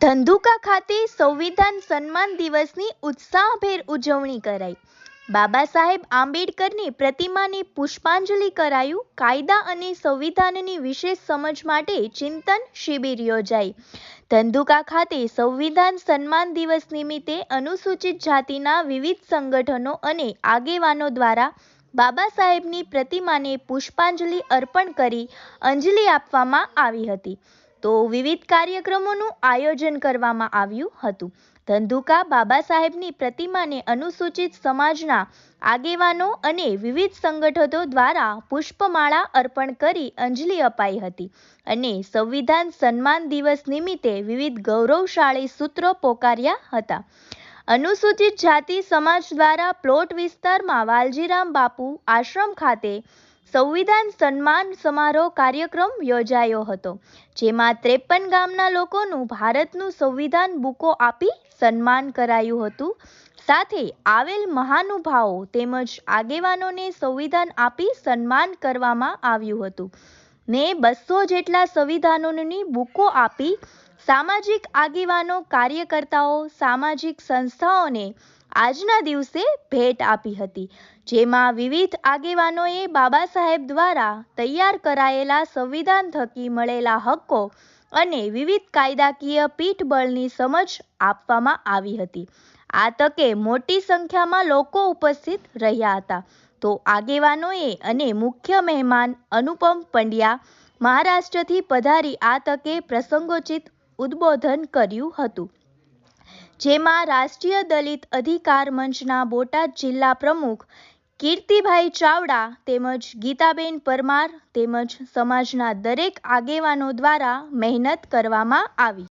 ધંધુકા ખાતે સંવિધાન સન્માન દિવસની ઉત્સાહભેર ઉજવણી કરાઈ. બાબા સાહેબ આંબેડકરની પ્રતિમાને પુષ્પાંજલિ કરાયું. કાયદા અને સંવિધાનની વિશેષ સમજ માટે ચિંતન શિબિર યોજાઈ. ધંધુકા ખાતે સંવિધાન સન્માન દિવસ નિમિત્તે અનુસૂચિત જાતિના વિવિધ સંગઠનો અને આગેવાનો દ્વારા બાબા સાહેબની પ્રતિમાને પુષ્પાંજલિ અર્પણ કરી અંજલિ આપવામાં આવી હતી. તો વિવિધ કાર્યક્રમોનું આયોજન કરવામાં આવ્યું હતું. ધંધુકા બાબા સાહેબની પ્રતિમાને અનુસૂચિત સમાજના આગેવાનો અને વિવિધ સંગઠનો દ્વારા પુષ્પમાળા અર્પણ કરી અંજલિ અપાઈ હતી અને સંવિધાન સન્માન દિવસ નિમિત્તે વિવિધ ગૌરવશાળી સૂત્રો પોકાર્યા હતા. અનુસૂચિત જાતિ સમાજ દ્વારા પ્લોટ વિસ્તારમાં વાલજીરામ બાપુ આશ્રમ ખાતે સંવિધાન સન્માન સમારોહ કાર્યક્રમ યોજાયો હતો, જેમાં ત્રેપન ગામના લોકોનું ભારતનું સંવિધાન બુકો આપી સન્માન કરાયું હતું. સાથે આવેલ મહાનુભાવો તેમજ આગેવાનોને સંવિધાન આપી સન્માન કરવામાં આવ્યું હતું. ને બસો જેટલા સંવિધાનોની બુકો આપી સામાજિક આગેવાનો, કાર્યકર્તાઓ, સામાજિક સંસ્થાઓને આજના દિવસે ભેટ આપી હતી, જેમાં વિવિધ આગેવાનોએ બાબા સાહેબ દ્વારા તૈયાર કરાયેલા સંવિધાન થકી મળેલા હક્કો અને વિવિધ કાયદાકીય પીઠબળની સમજ આપવામાં આવી હતી. આ તકે મોટી સંખ્યામાં લોકો ઉપસ્થિત રહ્યા હતા. તો આગેવાનોએ અને મુખ્ય મહેમાન અનુપમ પંડ્યા મહારાષ્ટ્રથી પધારી આ તકે પ્રસંગોચિત ઉદ્બોધન કર્યું હતું. જેમાં રાષ્ટ્રીય દલિત અધિકાર મંચના બોટાદ જિલ્લા પ્રમુખ કીર્તિભાઈ ચાવડા તેમજ ગીતાબેન પરમાર તેમજ સમાજના દરેક આગેવાનો દ્વારા મહેનત કરવામાં આવી.